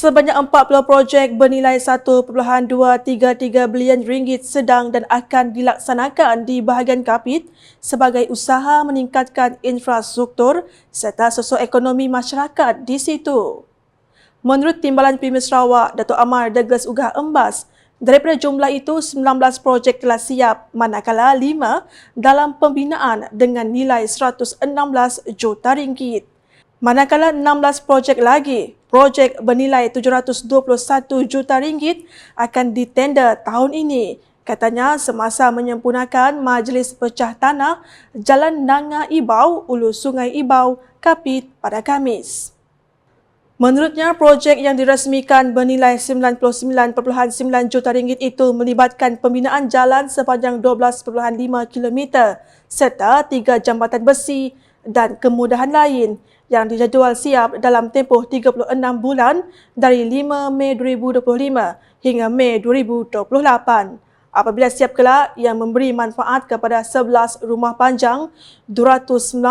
Sebanyak 40 projek bernilai 1.233 bilion ringgit sedang dan akan dilaksanakan di bahagian kapit sebagai usaha meningkatkan infrastruktur serta sosioekonomi masyarakat di situ. Menurut Timbalan Primis Sarawak, Datuk Amar Douglas Ugah Embas, daripada jumlah itu 19 projek telah siap manakala 5 dalam pembinaan dengan nilai 116 juta ringgit. Manakala 16 projek lagi, projek bernilai 721 juta ringgit akan ditender tahun ini. Katanya semasa menyempurnakan Majlis Pecah Tanah Jalan Nanga Ibau, Ulu Sungai Ibau, Kapit pada Kamis. Menurutnya, projek yang dirasmikan bernilai 99.9 juta ringgit itu melibatkan pembinaan jalan sepanjang 12.5 km serta tiga jambatan besi dan kemudahan lain yang dijadual siap dalam tempoh 36 bulan dari 5 Mei 2025 hingga Mei 2028. Apabila siap kelak yang memberi manfaat kepada 11 rumah panjang, 219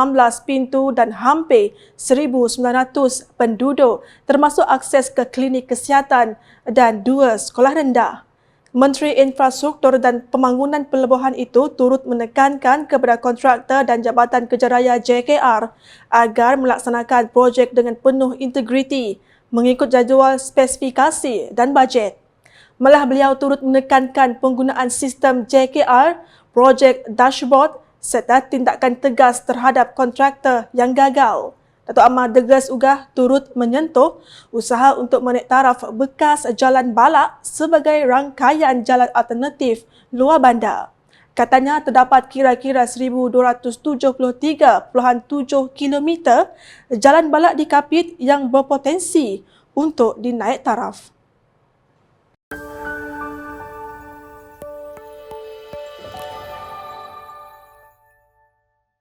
pintu dan hampir 1,900 penduduk termasuk akses ke klinik kesihatan dan dua sekolah rendah. Menteri Infrastruktur dan Pembangunan Pelebuhan itu turut menekankan kepada kontraktor dan Jabatan Kejaraya JKR agar melaksanakan projek dengan penuh integriti mengikut jadual spesifikasi dan bajet. Malah beliau turut menekankan penggunaan sistem JKR, projek dashboard serta tindakan tegas terhadap kontraktor yang gagal. Datuk Amar Degas Ugah turut menyentuh usaha untuk menaik taraf bekas jalan balak sebagai rangkaian jalan alternatif luar bandar. Katanya terdapat kira-kira 1273.7 km jalan balak di Kapit yang berpotensi untuk dinaik taraf.